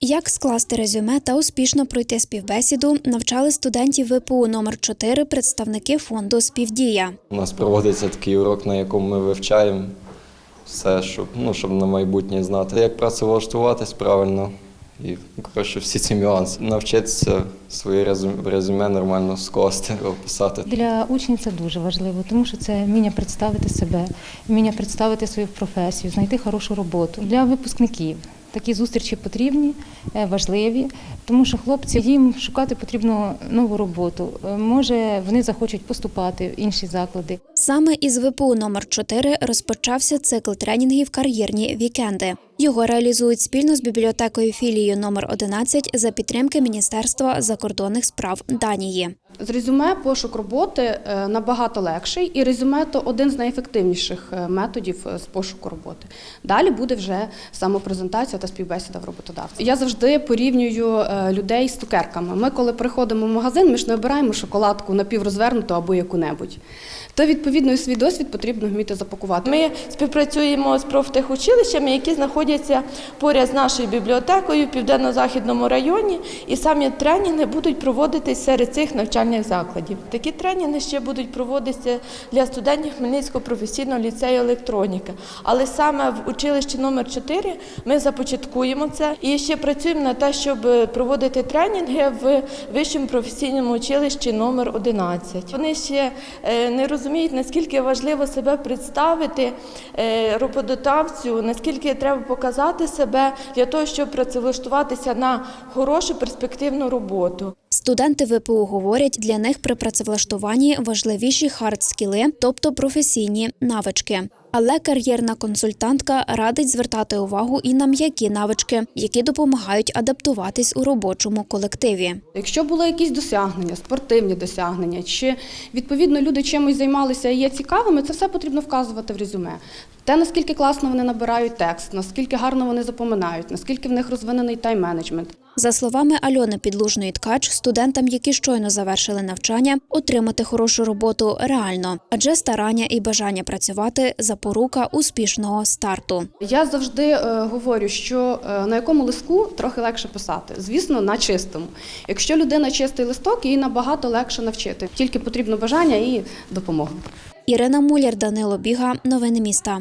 Як скласти резюме та успішно пройти співбесіду, навчали студентів ВПУ номер 4 представники фонду Співдія. У нас проводиться такий урок, на якому ми вивчаємо все, щоб, ну, щоб на майбутнє знати, як працевлаштуватись правильно. І коротше, всі ці нюанси. Навчитися своє резю- резюме нормально скласти, описати. Для учнів це дуже важливо, тому що це вміння представити себе, вміння представити свою професію, знайти хорошу роботу. Для випускників такі зустрічі потрібні, е, важливі, тому що хлопці їм шукати потрібно нову роботу. Е, Може, вони захочуть поступати в інші заклади. Саме із ВПУ номер 4 розпочався цикл тренінгів кар'єрні вікенди. Його реалізують спільно з бібліотекою філією номер 11 за підтримки Міністерства закордонних справ Данії. З резюме пошук роботи е, набагато легший, і резюме то один з найефективніших е, методів е, з пошуку роботи. Далі буде вже самопрезентація та співбесіда в роботодавця. Я завжди порівнюю людей з цукерками. Ми, коли приходимо в магазин, ми ж не обираємо шоколадку напіврозвернуту або яку-небудь. То відповідно свій досвід потрібно вміти запакувати. Ми співпрацюємо з профтехучилищами, які знаходяться поряд з нашою бібліотекою в південно-західному районі, і самі тренінги будуть проводитись серед цих навчальних закладів. Такі тренінги ще будуть проводитися для студентів Хмельницького професійного ліцею електроніка. Але саме в училищі номер 4 ми започаткуємо це і ще працюємо на те, щоб проводити тренінги в вищому професійному училищі номер 11. Вони ще е, не розуміють, наскільки важливо себе представити е, роботодавцю, наскільки треба показати себе для того, щоб працевлаштуватися на хорошу перспективну роботу. Студенти ВПУ говорять, для них при працевлаштуванні важливіші хард-скіли, тобто професійні навички. Але кар'єрна консультантка радить звертати увагу і на м'які навички, які допомагають адаптуватись у робочому колективі. Якщо були якісь досягнення, спортивні досягнення, чи відповідно люди чимось займалися і є цікавими, це все потрібно вказувати в резюме. Те, наскільки класно вони набирають текст, наскільки гарно вони запоминають, наскільки в них розвинений тайм-менеджмент. За словами Альони Підлужної Ткач, студентам, які щойно завершили навчання, отримати хорошу роботу реально, адже старання і бажання працювати запорука успішного старту. Я завжди е, говорю, що е, на якому листку трохи легше писати. Звісно, на чистому. Якщо людина чистий листок, їй набагато легше навчити. Тільки потрібно бажання і допомога. Ірина Муляр, Данило Біга, новини міста.